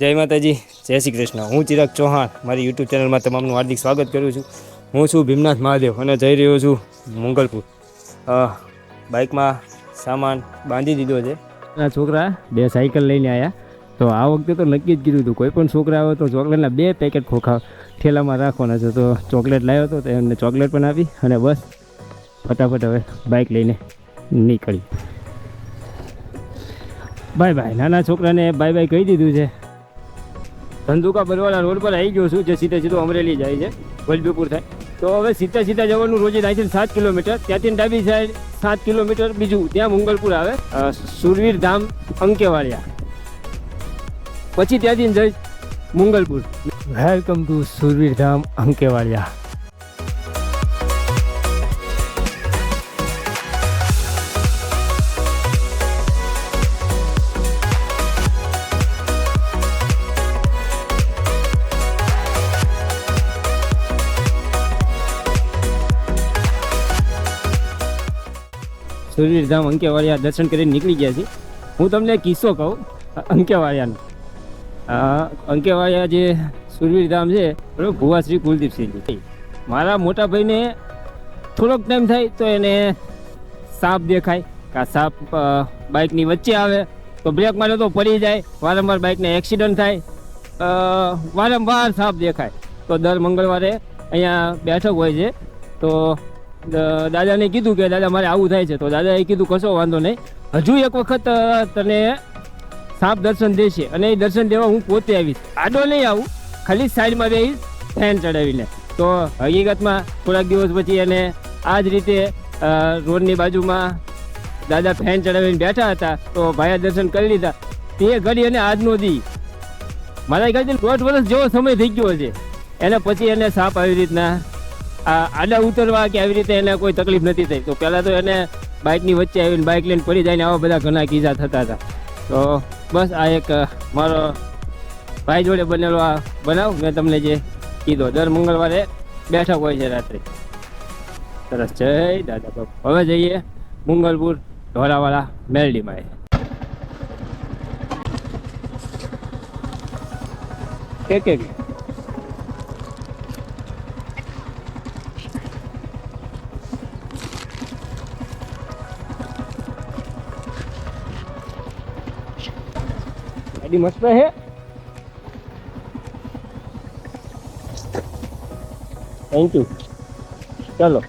જય માતાજી, જય શ્રી કૃષ્ણ. હું ચિરાગ ચૌહાણ, મારી યુટ્યુબ ચેનલમાં તમામનું હાર્દિક સ્વાગત કરું છું. હું છું ભીમનાથ મહાદેવ અને જઈ રહ્યો છું મંગલપુર. બાઇકમાં સામાન બાંધી દીધો છે. ના છોકરા બે સાયકલ લઈને આવ્યા તો આ વખતે તો નક્કી જ કીધું હતું, કોઈ પણ છોકરા આવે તો ચોકલેટના બે પેકેટ ખોખા ઠેલામાં રાખવાના છે. તો ચોકલેટ લાવ્યો હતો તો એમને ચોકલેટ પણ આપી અને બસ ફટાફટ હવે બાઇક લઈને નીકળી. Bye bye. નાના છોકરાને બાય બાય કહી દીધું છે. ધંધુકા બરવાળા રોડ પર આવી ગયો છું, જે સીધે સીધો અમરેલી જાય છે, વલભીપુર થાય. તો હવે સીધા સીધા જવાનું રોજે અહીંથી સાત કિલોમીટર, ત્યાંથી ડાબી સાઈડ સાત કિલોમીટર, બીજું ત્યાં મંગલપુર આવે સુરવીર ધામ અંકેવાળિયા પછી ત્યાંથી જઈશ મંગલપુર. વેલકમ ટુ સુરવીર ધામ અંકેવાળિયા સુરવીર ધામ અંકેવાળિયા દર્શન કરીને નીકળી ગયા છીએ. હું તમને કિસ્સો કહું અંકેવાળિયાનો અંકેવાળિયા જે સુરવીરધામ છે બરાબર ભુવાશ્રી કુલદીપસિંહજી. મારા મોટા ભાઈને થોડોક ટાઈમ થાય તો એને સાપ દેખાય, કાં સાપ બાઇકની વચ્ચે આવે, તો બ્રેક માર્યો તો પડી જાય, વારંવાર બાઇકને એક્સિડન્ટ થાય વારંવાર સાપ દેખાય. તો દર મંગળવારે અહીંયા બેઠક હોય છે, તો દાદાને કીધું કે દાદા મારે આવું થાય છે. તો દાદાએ કીધું, કશો વાંધો નહીં. હજુ એક વખત તને સાપ દર્શન દેશે અને એ દર્શન દેવા હું પોતે આવીશ. આડો નહીં આવું. ખાલી સાઈડમાં રહીશ ફેન ચડાવીને. તો હકીકતમાં થોડાક દિવસ પછી એને આ જ રીતે રોડની બાજુમાં દાદા ફેન ચડાવીને બેઠા હતા. તો ભાઈએ દર્શન કરી લીધા. તે ઘડી અને આજનો દી. મારા ખ્યાલથી દોઢ વર્ષ જેવો સમય થઈ ગયો છે એને પછી એને સાપ આવી રીતના આડા ઉતરવા કે આવી રીતે એને કોઈ તકલીફ નથી થઈ. તો પહેલાં તો એને બાઇકની વચ્ચે આવીને બાઇક લઈને પડી જાય ને આવા બધા ઘણા કિસ્સા થતા હતા. તો બસ આ એક મારો ભાઈ જોડે બનેલો આ બનાવ. મેં તમને જે કીધો. દર મંગળવારે બેઠક હોય છે રાત્રે. સરસ. જય દાદા બાપુ. હવે જઈએ મંગલપુર ઢોરાવાળા મેલડીમાં. એક એક ગાડી મસ્ત હે થેન્ક યુ ચાલો.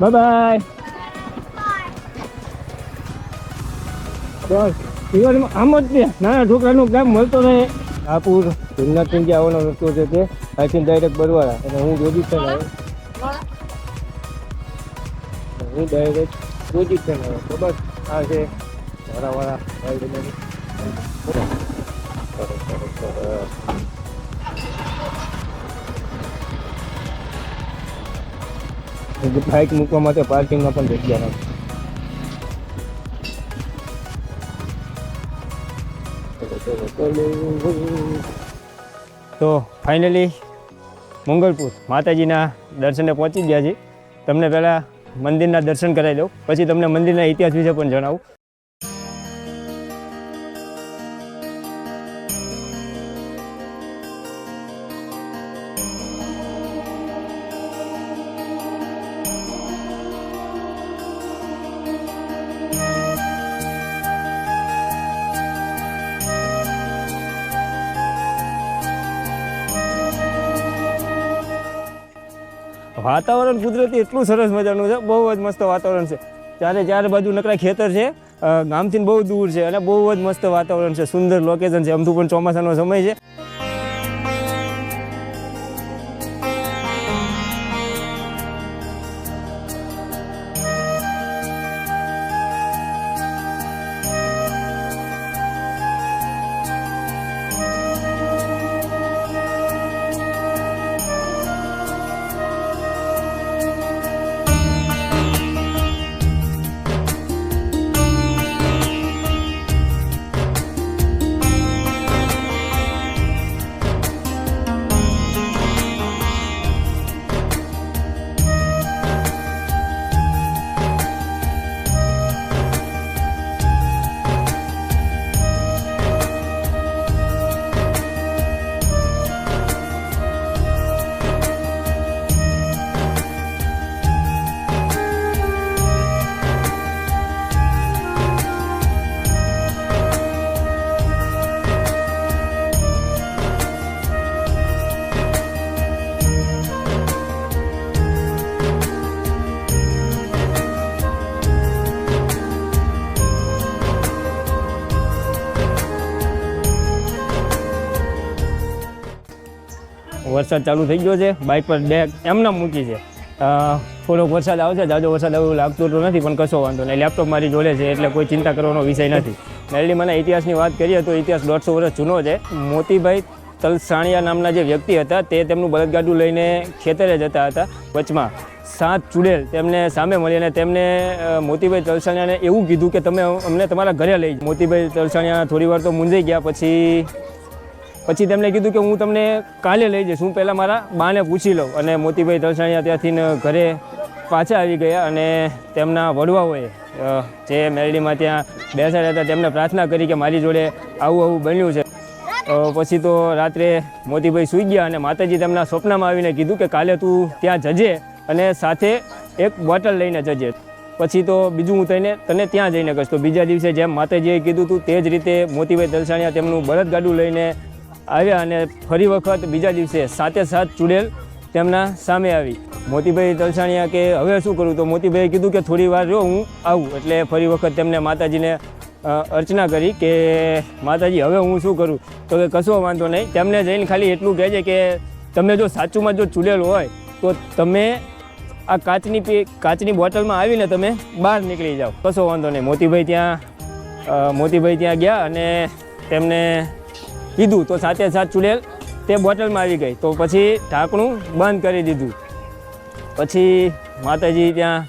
બાય બાય બસ દિવાળીમાં આમ જ છે નાના છોકરાનું કામ મળતો રહે. આપુર ભીમનાથજી આવવાનો રસ્તો છે તે. અહીંથી ડાયરેક્ટ બરવાળા અને હું છે ને હું ડાયરેક્ટ ને તો બસ આ છે. વાળા વાળા સરસ સરસ સરસ બાઇક મૂકવા માટે પાર્કિંગમાં પણ જગ્યા નથી. તો ફાઇનલી મંગલપુર માતાજીના દર્શને પહોંચી ગયા છીએ. તમને પહેલાં મંદિરના દર્શન કરાવી દઉં. પછી તમને મંદિરના ઇતિહાસ વિશે પણ જણાવું. વાતાવરણ કુદરતી એટલું સરસ મજાનું છે. બહુ જ મસ્ત વાતાવરણ છે. ચારે ચાર બાજુ નકરા ખેતર છે. ગામથી બહુ દૂર છે અને બહુ જ મસ્ત વાતાવરણ છે. સુંદર લોકેશન છે. અમથું પણ ચોમાસાનો સમય છે. વરસાદ ચાલુ થઈ ગયો છે, બાઇક પર બેગ એમના મૂકી છે. થોડોક વરસાદ આવશે, જાજો વરસાદ એવું લાગતું તો નથી, પણ કશો વાંધો નહીં. લેપટોપ મારી જોડે છે, એટલે કોઈ ચિંતા કરવાનો વિષય નથી. મેરડીમાંના ઇતિહાસની વાત કરીએ તો ઇતિહાસ દોઢસો વર્ષ જૂનો છે. મોતીભાઈ તલસાણિયા નામના જે વ્યક્તિ હતા, તે તેમનું બળદગાડું લઈને ખેતરે જતા હતા, વચમાં. સાત ચુડેલ તેમને સામે મળી અને તેમને મોતીભાઈ તલસાણિયાને એવું કીધું કે તમે અમને તમારા ઘરે લઈ મોતીભાઈ તલસાણિયા થોડી વાર તો મૂંઝાઈ ગયા, પછી પછી તેમણે કીધું કે હું તમને કાલે લઈ જઈશ. હું પહેલાં મારા બાને પૂછી લઉં અને મોતીભાઈ તલસાણિયા ત્યાંથી ઘરે પાછા આવી ગયા અને તેમના વડવાઓએ જે મેરડીમાં ત્યાં બેસાડ્યા હતા, તેમને પ્રાર્થના કરી કે મારી જોડે આવું આવું બન્યું છે. પછી તો રાત્રે મોતીભાઈ સૂઈ ગયા અને માતાજી તેમના સ્વપ્નમાં આવીને કીધું કે કાલે તું ત્યાં જજે અને સાથે એક બોટલ લઈને જજે. પછી તો બીજું હું તને તને ત્યાં જઈને કહીશ તો બીજા દિવસે જેમ માતાજીએ કીધું હતું તે જ રીતે મોતીભાઈ દલસાણિયા તેમનું બળદગાડું લઈને આવ્યા અને ફરી વખત બીજા દિવસે સાતે સાત ચૂડેલ તેમના સામે આવી. મોતીભાઈ તલસાણિયા કે હવે શું કરું? તો મોતીભાઈએ કીધું કે થોડી વાર જો હું આવું. એટલે ફરી વખત તેમને માતાજીને અર્ચના કરી કે, માતાજી, હવે હું શું કરું? તો કે, કશો વાંધો નહીં. તેમને જઈને ખાલી એટલું કહે છે કે, તમે જો સાચુંમાં જો ચૂડેલ હોય, તો તમે આ કાચની પી, કાચની બોટલમાં આવીને તમે બહાર નીકળી જાઓ. કશો વાંધો નહીં. મોતીભાઈ ત્યાં મોતીભાઈ ત્યાં ગયા અને તેમને કીધું તો સાથે સાથ ચૂડેલ તે બોટલમાં આવી ગઈ. તો પછી ઢાંકણું બંધ કરી દીધું. પછી માતાજી ત્યાં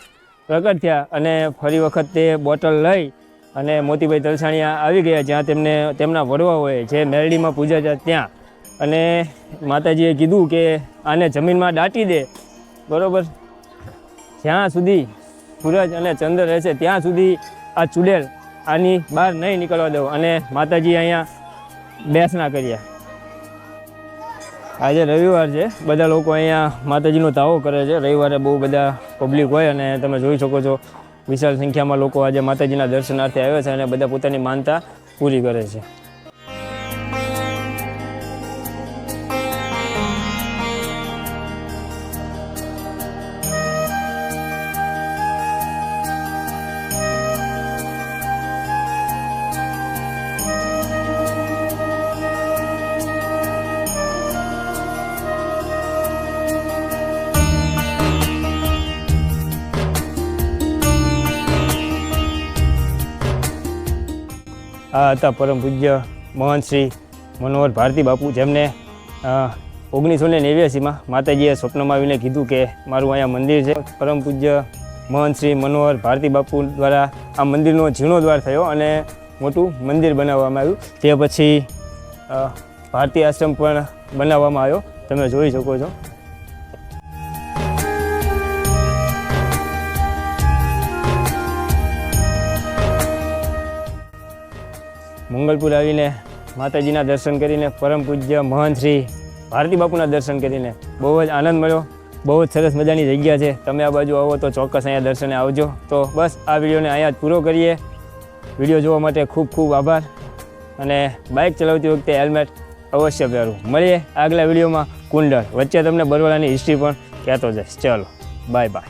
પ્રગટ થયા અને ફરી વખત તે બોટલ લઈ અને મોતીભાઈ તલસાણિયા આવી ગયા જ્યાં તેમને તેમના વડવાઓએ જે મેરડીમાં પૂજા છે ત્યાં. અને માતાજીએ કીધું કે આને જમીનમાં દાટી દે. બરાબર? જ્યાં સુધી સૂરજ અને ચંદ્ર રહેશે ત્યાં સુધી આ ચૂડેલ આની બહાર નહીં નીકળવા દઉં. અને માતાજી અહીંયા બેસના કર્યા આજે રવિવાર છે. બધા લોકો અહીંયા માતાજીનો તાવો કરે છે. રવિવારે બહુ બધા પબ્લિક હોય અને તમે જોઈ શકો છો, વિશાળ સંખ્યામાં લોકો આજે માતાજીના દર્શનાર્થે આવે છે અને બધા પોતાની માનતા પૂરી કરે છે. આ હતા પરમ પૂજ્ય મહંત મનોહર ભારતી બાપુ, જેમને ઓગણીસો ને નેવ્યાસીમાં માતાજીએ સ્વપ્નમાં આવીને કીધું કે મારું અહીંયા મંદિર છે. પરમ પૂજ્ય મહંત શ્રી મનોહર ભારતી બાપુ દ્વારા આ મંદિરનો જીર્ણોદ્વાર થયો અને મોટું મંદિર બનાવવામાં આવ્યું. તે પછી ભારતીય ભારતી આશ્રમ પણ બનાવવામાં આવ્યો. તમે જોઈ શકો છો. મંગલપુર આવીને માતાજીના દર્શન કરીને પરમ પૂજ્ય મહંત શ્રી ભારતી બાપુના દર્શન કરીને બહુ જ આનંદ મળ્યો. બહુ જ સરસ મજાની જગ્યા છે. તમે આ બાજુ આવો તો ચોક્કસ અહીંયા દર્શને આવજો. તો બસ આ વિડીયોને અહીંયા જ પૂરો કરીએ. વીડિયો જોવા માટે ખૂબ ખૂબ આભાર. અને બાઇક ચલાવતી વખતે હેલ્મેટ અવશ્ય પહેરું મળીએ આગલા વિડીયોમાં. કુંડળ. વચ્ચે તમને બરવાળાની હિસ્ટ્રી પણ કહેતો જઈશ. ચલો બાય બાય